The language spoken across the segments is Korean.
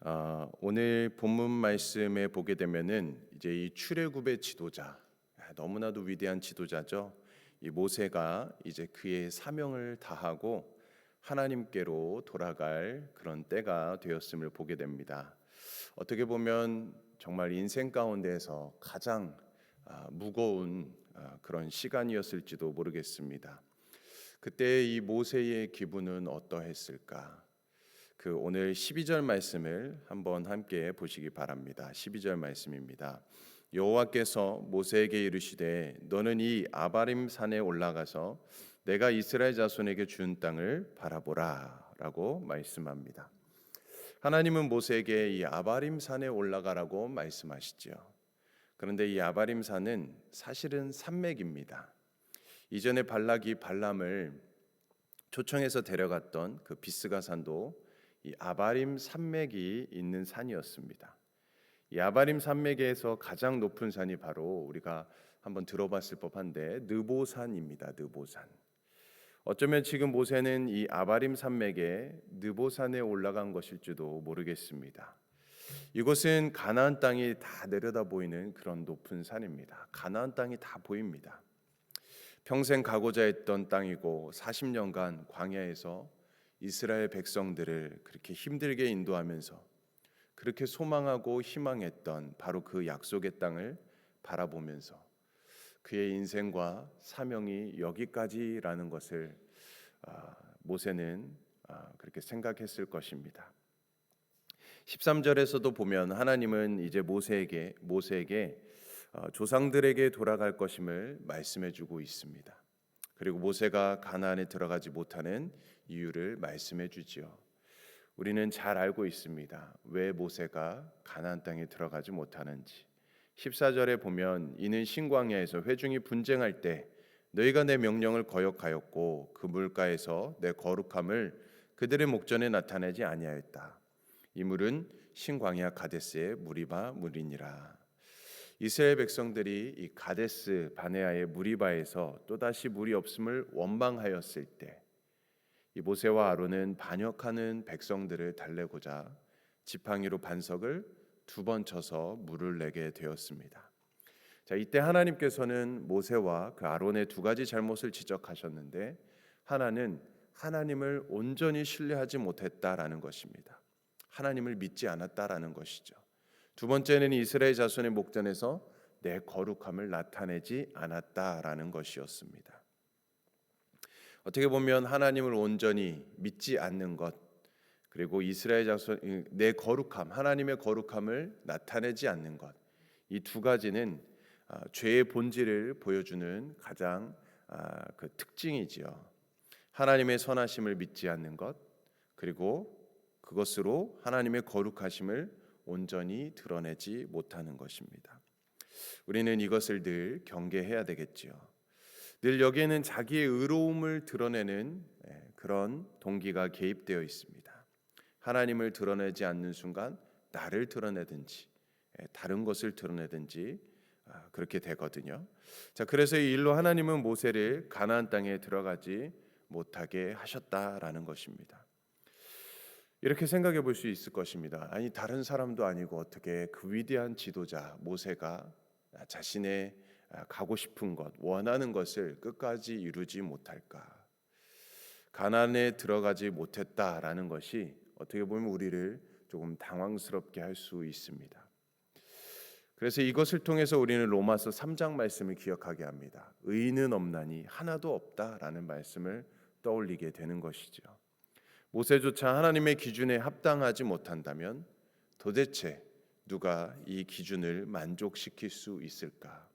아, 오늘 본문 말씀에 보게 되면은 이제 이 출애굽의 지도자 아, 너무나도 위대한 지도자죠. 이 모세가 이제 그의 사명을 다하고 하나님께로 돌아갈 그런 때가 되었음을 보게 됩니다. 어떻게 보면 정말 인생 가운데에서 가장 아, 무거운 아, 그런 시간이었을지도 모르겠습니다. 그때 이 모세의 기분은 어떠했을까? 그 오늘 12절 말씀을 한번 함께 보시기 바랍니다. 12절 말씀입니다. 여호와께서 모세에게 이르시되 너는 이 아바림 산에 올라가서 내가 이스라엘 자손에게 준 땅을 바라보라라고 말씀합니다. 하나님은 모세에게 이 아바림 산에 올라가라고 말씀하시죠. 그런데 이 아바림 산은 사실은 산맥입니다. 이전에 발락이 발람을 초청해서 데려갔던 그 비스가 산도 이 아바림 산맥이 있는 산이었습니다. 이 아바림 산맥에서 가장 높은 산이 바로 우리가 한번 들어봤을 법한데 느보산입니다. 느보산. 어쩌면 지금 모세는 이 아바림 산맥에 느보산에 올라간 것일지도 모르겠습니다. 이곳은 가나안 땅이 다 내려다 보이는 그런 높은 산입니다. 가나안 땅이 다 보입니다. 평생 가고자 했던 땅이고 40년간 광야에서 이스라엘 백성들을 그렇게 힘들게 인도하면서 그렇게 소망하고 희망했던 바로 그 약속의 땅을 바라보면서 그의 인생과 사명이 여기까지라는 것을 아, 모세는 아, 그렇게 생각했을 것입니다. 13절에서도 보면 하나님은 이제 모세에게 모세에게 어, 조상들에게 돌아갈 것임을 말씀해 주고 있습니다. 그리고 모세가 가나안에 들어가지 못하는 이유를 말씀해 주지요. 우리는 잘 알고 있습니다. 왜 모세가 가나안 땅에 들어가지 못하는지. 14절에 보면 이는 신광야에서 회중이 분쟁할 때 너희가 내 명령을 거역하였고 그 물가에서 내 거룩함을 그들의 목전에 나타내지 아니하였다. 이 물은 신광야 가데스의 무리바 물이니라. 이스라엘 백성들이 이 가데스 바네아의 무리바에서 또다시 물이 없음을 원망하였을 때 이 모세와 아론은 반역하는 백성들을 달래고자 지팡이로 반석을 두 번 쳐서 물을 내게 되었습니다. 자, 이때 하나님께서는 모세와 그 아론의 두 가지 잘못을 지적하셨는데 하나는 하나님을 온전히 신뢰하지 못했다라는 것입니다. 하나님을 믿지 않았다라는 것이죠. 두 번째는 이스라엘 자손의 목전에서 내 거룩함을 나타내지 않았다라는 것이었습니다. 어떻게 보면 하나님을 온전히 믿지 않는 것 그리고 이스라엘 자손 내 거룩함 하나님의 거룩함을 나타내지 않는 것 이 두 가지는 아, 죄의 본질을 보여주는 가장 아, 그 특징이지요. 하나님의 선하심을 믿지 않는 것 그리고 그것으로 하나님의 거룩하심을 온전히 드러내지 못하는 것입니다. 우리는 이것을 늘 경계해야 되겠지요. 늘 여기에는 자기의 의로움을 드러내는 예, 그런 동기가 개입되어 있습니다. 하나님을 드러내지 않는 순간 나를 드러내든지 예, 다른 것을 드러내든지 아, 그렇게 되거든요. 자, 그래서 이 일로 하나님은 모세를 가나안 땅에 들어가지 못하게 하셨다라는 것입니다. 이렇게 생각해 볼 수 있을 것입니다. 아니 다른 사람도 아니고 어떻게 그 위대한 지도자 모세가 자신의 가고 싶은 것, 원하는 것을 끝까지 이루지 못할까? 가난에 들어가지 못했다라는 것이 어떻게 보면 우리를 조금 당황스럽게 할 수 있습니다. 그래서 이것을 통해서 우리는 로마서 3장 말씀을 기억하게 합니다. 의인은 없나니 하나도 없다라는 말씀을 떠올리게 되는 것이죠. 모세조차 하나님의 기준에 합당하지 못한다면 도대체 누가 이 기준을 만족시킬 수 있을까?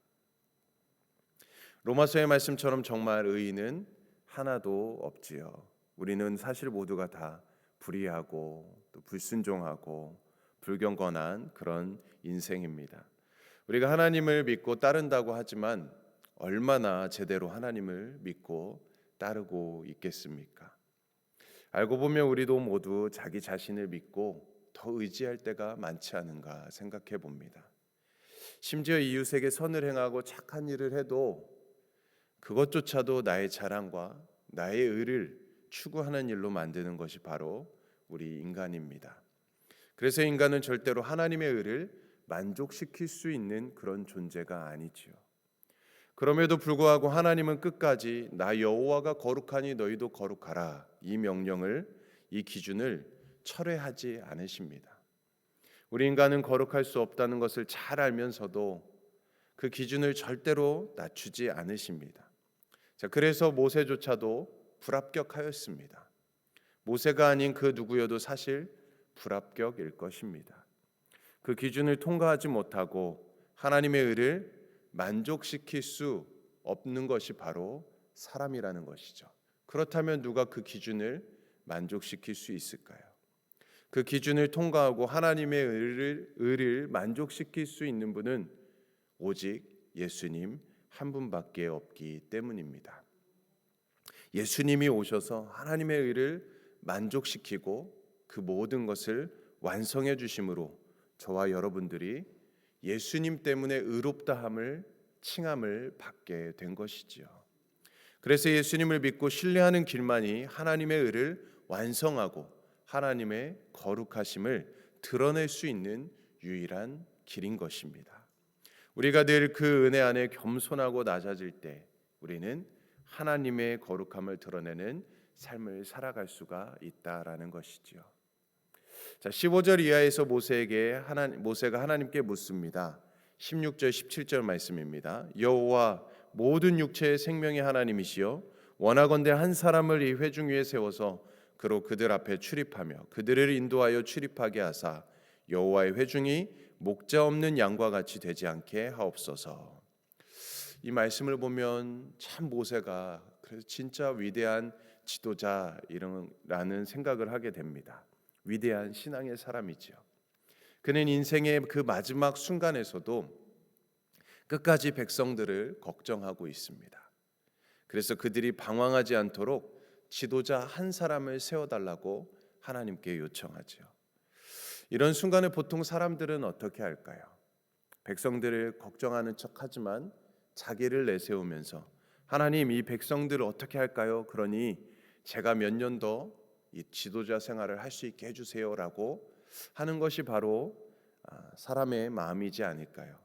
로마서의 말씀처럼 정말 의인은 하나도 없지요. 우리는 사실 모두가 다 불의하고 또 불순종하고 불경건한 그런 인생입니다. 우리가 하나님을 믿고 따른다고 하지만 얼마나 제대로 하나님을 믿고 따르고 있겠습니까? 알고 보면 우리도 모두 자기 자신을 믿고 더 의지할 때가 많지 않은가 생각해 봅니다. 심지어 이웃에게 선을 행하고 착한 일을 해도 그것조차도 나의 자랑과 나의 의를 추구하는 일로 만드는 것이 바로 우리 인간입니다. 그래서 인간은 절대로 하나님의 의를 만족시킬 수 있는 그런 존재가 아니지요. 그럼에도 불구하고 하나님은 끝까지 나 여호와가 거룩하니 너희도 거룩하라 이 명령을 이 기준을 철회하지 않으십니다. 우리 인간은 거룩할 수 없다는 것을 잘 알면서도 그 기준을 절대로 낮추지 않으십니다. 자, 그래서 모세조차도 불합격하였습니다. 모세가 아닌 그 누구여도 사실 불합격일 것입니다. 그 기준을 통과하지 못하고 하나님의 의를 만족시킬 수 없는 것이 바로 사람이라는 것이죠. 그렇다면 누가 그 기준을 만족시킬 수 있을까요? 그 기준을 통과하고 하나님의 의를, 의를 만족시킬 수 있는 분은 오직 예수님 한 분밖에 없기 때문입니다. 예수님이 오셔서 하나님의 의를 만족시키고 그 모든 것을 완성해 주심으로 저와 여러분들이 예수님 때문에 의롭다함을 칭함을 받게 된 것이지요. 그래서 예수님을 믿고 신뢰하는 길만이 하나님의 의를 완성하고 하나님의 거룩하심을 드러낼 수 있는 유일한 길인 것입니다. 우리가 늘 그 은혜 안에 겸손하고 낮아질 때 우리는 하나님의 거룩함을 드러내는 삶을 살아갈 수가 있다라는 것이지요. 자, 15절 이하에서 모세에게 하나 모세가 하나님께 묻습니다. 16절 17절 말씀입니다. 여호와 모든 육체의 생명의 하나님이시여 원하건대 한 사람을 이 회중 위에 세워서 그로 그들 앞에 출입하며 그들을 인도하여 출입하게 하사 여호와의 회중이 목자 없는 양과 같이 되지 않게 하옵소서. 이 말씀을 보면 참 모세가 그래서 진짜 위대한 지도자 이런라는 생각을 하게 됩니다. 위대한 신앙의 사람이지요. 그는 인생의 그 마지막 순간에서도 끝까지 백성들을 걱정하고 있습니다. 그래서 그들이 방황하지 않도록 지도자 한 사람을 세워달라고 하나님께 요청하지요. 이런 순간에 보통 사람들은 어떻게 할까요? 백성들을 걱정하는 척하지만 자기를 내세우면서 하나님 이 백성들을 어떻게 할까요? 그러니 제가 몇 년 더 이 지도자 생활을 할 수 있게 해주세요라고 하는 것이 바로 아, 사람의 마음이지 않을까요?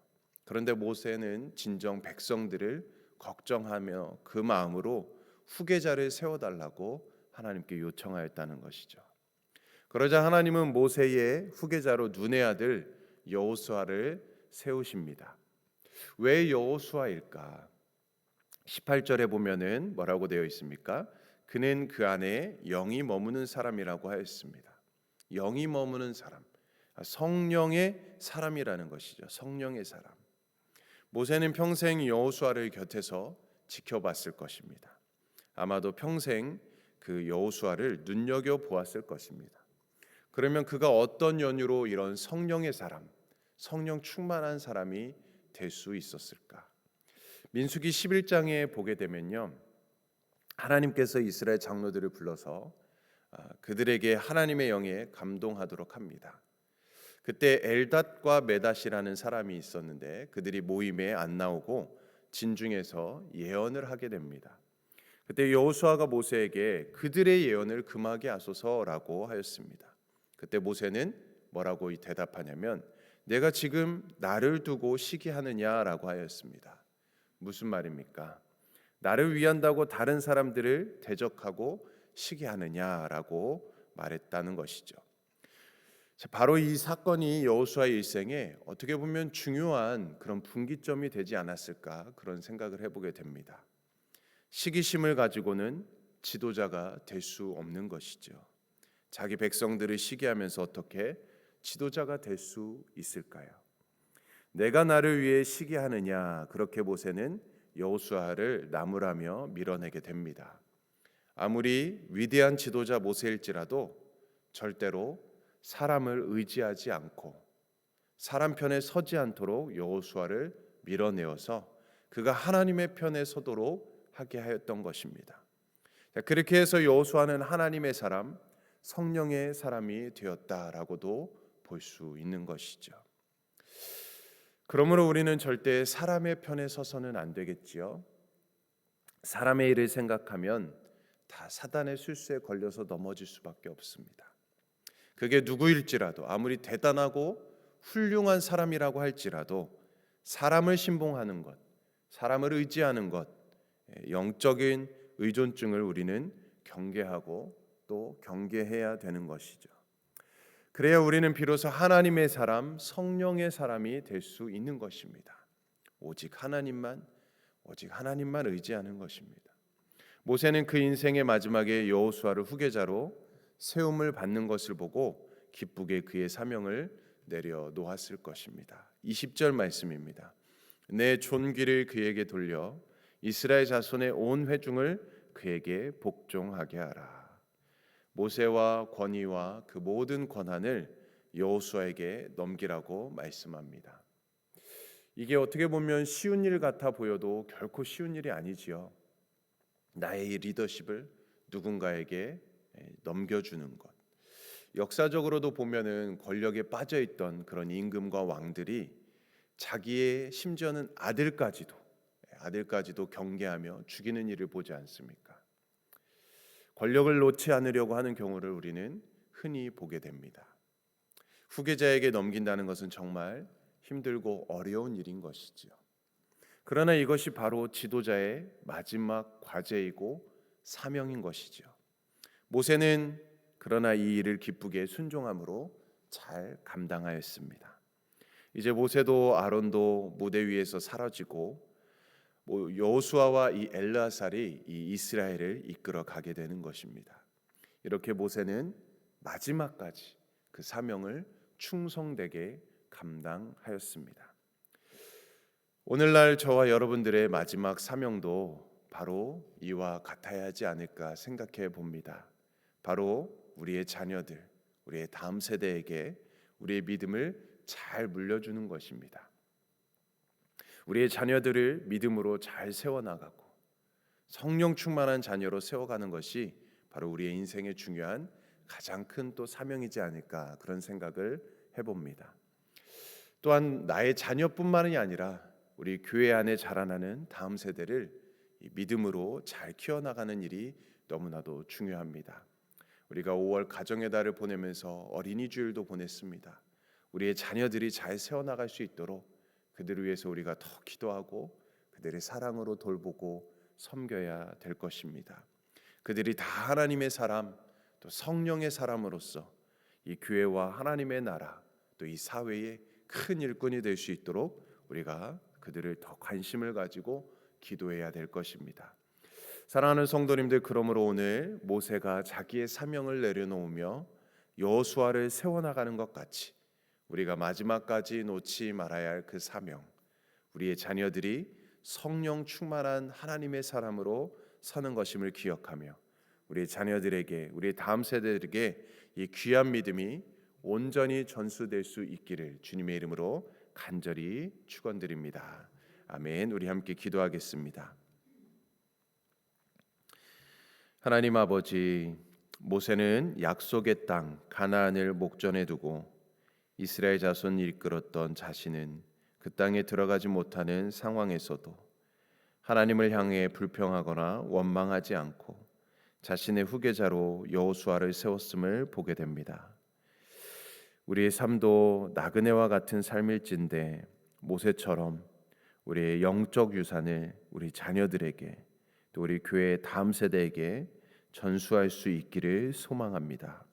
그런데 모세는 진정 백성들을 걱정하며 그 마음으로 후계자를 세워달라고 하나님께 요청하였다는 것이죠. 그러자 하나님은 모세의 후계자로 눈의 아들 여호수아를 세우십니다. 왜 여호수아일까? 18절에 보면은 뭐라고 되어 있습니까? 그는 그 안에 영이 머무는 사람이라고 하였습니다. 영이 머무는 사람, 성령의 사람이라는 것이죠. 성령의 사람. 모세는 평생 여호수아를 곁에서 지켜봤을 것입니다. 아마도 평생 그 여호수아를 눈여겨 보았을 것입니다. 그러면 그가 어떤 연유로 이런 성령의 사람, 성령 충만한 사람이 될 수 있었을까? 민수기 11장에 보게 되면요. 하나님께서 이스라엘 장로들을 불러서 아, 그들에게 하나님의 영에 감동하도록 합니다. 그때 엘닷과 메닷이라는 사람이 있었는데 그들이 모임에 안 나오고 진중에서 예언을 하게 됩니다. 그때 여호수아가 모세에게 그들의 예언을 금하게 하소서라고 하였습니다. 그때 모세는 뭐라고 대답하냐면 내가 지금 나를 두고 시기하느냐라고 하였습니다. 무슨 말입니까? 나를 위한다고 다른 사람들을 대적하고 시기하느냐라고 말했다는 것이죠. 바로 이 사건이 여호수아의 일생에 어떻게 보면 중요한 그런 분기점이 되지 않았을까 그런 생각을 해보게 됩니다. 시기심을 가지고는 지도자가 될 수 없는 것이죠. 자기 백성들을 시기하면서 어떻게 지도자가 될 수 있을까요? 내가 나를 위해 시기하느냐 그렇게 모세는 여호수아를 나무라며 밀어내게 됩니다. 아무리 위대한 지도자 모세일지라도 절대로 사람을 의지하지 않고 사람 편에 서지 않도록 여호수아를 밀어내어서 그가 하나님의 편에 서도록 하게 하였던 것입니다. 그렇게 해서 여호수아는 하나님의 사람, 성령의 사람이 되었다라고도 볼 수 있는 것이죠. 그러므로 우리는 절대 사람의 편에 서서는 안 되겠지요. 사람의 일을 생각하면 다 사단의 술수에 걸려서 넘어질 수밖에 없습니다. 그게 누구일지라도 아무리 대단하고 훌륭한 사람이라고 할지라도 사람을 신봉하는 것, 사람을 의지하는 것, 예, 영적인 의존증을 우리는 경계하고 또 경계해야 되는 것이죠. 그래야 우리는 비로소 하나님의 사람, 성령의 사람이 될 수 있는 것입니다. 오직 하나님만 오직 하나님만 의지하는 것입니다. 모세는 그 인생의 마지막에 여호수아를 후계자로 세움을 받는 것을 보고 기쁘게 그의 사명을 내려 놓았을 것입니다. 20절 말씀입니다. 내 존귀를 그에게 돌려 이스라엘 자손의 온 회중을 그에게 복종하게 하라. 모세와 권위와 그 모든 권한을 여호수아에게 넘기라고 말씀합니다. 이게 어떻게 보면 쉬운 일 같아 보여도 결코 쉬운 일이 아니지요. 나의 리더십을 누군가에게 넘겨주는 것. 역사적으로도 보면은 권력에 빠져 있던 그런 임금과 왕들이 자기의 심지어는 아들까지도 아들까지도 경계하며 죽이는 일을 보지 않습니까? 권력을 놓지 않으려고 하는 경우를 우리는 흔히 보게 됩니다. 후계자에게 넘긴다는 것은 정말 힘들고 어려운 일인 것이지요. 그러나 이것이 바로 지도자의 마지막 과제이고 사명인 것이지요. 모세는 그러나 이 일을 기쁘게 순종함으로 잘 감당하였습니다. 이제 모세도 아론도 무대 위에서 사라지고 뭐 여호수아와 이 엘라살이 이 이스라엘을 이끌어 가게 되는 것입니다. 이렇게 모세는 마지막까지 그 사명을 충성되게 감당하였습니다. 오늘날 저와 여러분들의 마지막 사명도 바로 이와 같아야 하지 않을까 생각해 봅니다. 바로 우리의 자녀들, 우리의 다음 세대에게 우리의 믿음을 잘 물려주는 것입니다. 우리의 자녀들을 믿음으로 잘 세워나가고 성령 충만한 자녀로 세워가는 것이 바로 우리의 인생의 중요한 가장 큰 또 사명이지 않을까 그런 생각을 해봅니다. 또한 나의 자녀뿐만이 아니라 우리 교회 안에 자라나는 다음 세대를 믿음으로 잘 키워나가는 일이 너무나도 중요합니다. 우리가 5월 가정의 달을 보내면서 어린이 주일도 보냈습니다. 우리의 자녀들이 잘 세워나갈 수 있도록 그들을 위해서 우리가 더 기도하고 그들의 사랑으로 돌보고 섬겨야 될 것입니다. 그들이 다 하나님의 사람 또 성령의 사람으로서 이 교회와 하나님의 나라 또 이 사회의 큰 일꾼이 될 수 있도록 우리가 그들을 더 관심을 가지고 기도해야 될 것입니다. 사랑하는 성도님들 그러므로 오늘 모세가 자기의 사명을 내려놓으며 여호수아를 세워나가는 것 같이 우리가 마지막까지 놓지 말아야 할 그 사명 우리의 자녀들이 성령 충만한 하나님의 사람으로 서는 것임을 기억하며 우리 자녀들에게 우리 다음 세대들에게 이 귀한 믿음이 온전히 전수될 수 있기를 주님의 이름으로 간절히 축원드립니다. 아멘. 우리 함께 기도하겠습니다. 하나님 아버지 모세는 약속의 땅 가나안을 목전에 두고 이스라엘 자손 이끌었던 자신은 그 땅에 들어가지 못하는 상황에서도 하나님을 향해 불평하거나 원망하지 않고 자신의 후계자로 여호수아를 세웠음을 보게 됩니다. 우리의 삶도 나그네와 같은 삶일진데 모세처럼 우리의 영적 유산을 우리 자녀들에게 또 우리 교회 다음 세대에게 전수할 수 있기를 소망합니다.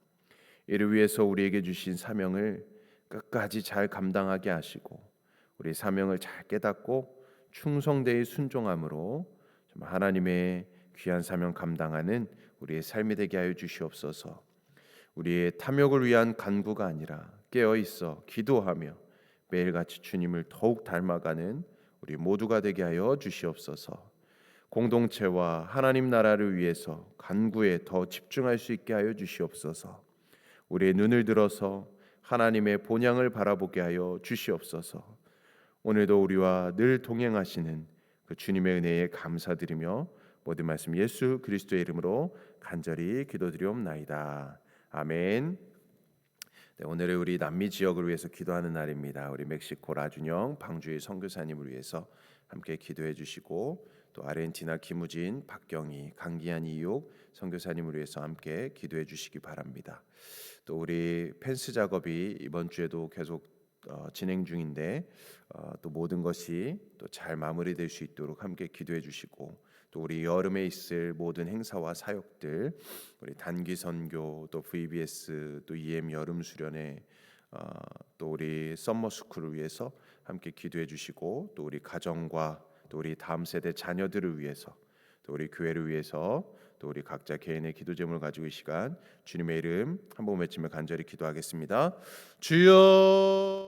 이를 위해서 우리에게 주신 사명을 끝까지 잘 감당하게 하시고 우리 사명을 잘 깨닫고 충성되이 순종함으로 하나님의 귀한 사명 감당하는 우리의 삶이 되게 하여 주시옵소서. 우리의 탐욕을 위한 간구가 아니라 깨어 있어 기도하며 매일같이 주님을 더욱 닮아가는 우리 모두가 되게 하여 주시옵소서. 공동체와 하나님 나라를 위해서 간구에 더 집중할 수 있게 하여 주시옵소서. 우리의 눈을 들어서 하나님의 본향을 바라보게 하여 주시옵소서. 오늘도 우리와 늘 동행하시는 그 주님의 은혜에 감사드리며 모든 말씀 예수 그리스도의 이름으로 간절히 기도드리옵나이다. 아멘. 네, 오늘은 우리 남미 지역을 위해서 기도하는 날입니다. 우리 멕시코 라준영 방주의 선교사님을 위해서 함께 기도해 주시고 또 아르헨티나 김우진, 박경희, 강기한 이육 선교사님을 위해서 함께 기도해 주시기 바랍니다. 또 우리 펜스 작업이 이번 주에도 계속 어, 진행 중인데 어, 또 모든 것이 또 잘 마무리될 수 있도록 함께 기도해 주시고 또 우리 여름에 있을 모든 행사와 사역들 우리 단기 선교 또 VBS 또 EM 여름 수련회 어, 또 우리 썸머 스쿨을 위해서 함께 기도해 주시고 또 우리 가정과 또 우리 다음 세대 자녀들을 위해서 또 우리 교회를 위해서 또 우리 각자 개인의 기도 제목을 가지고 이 시간 주님의 이름 한 번 외치며 간절히 기도하겠습니다. 주여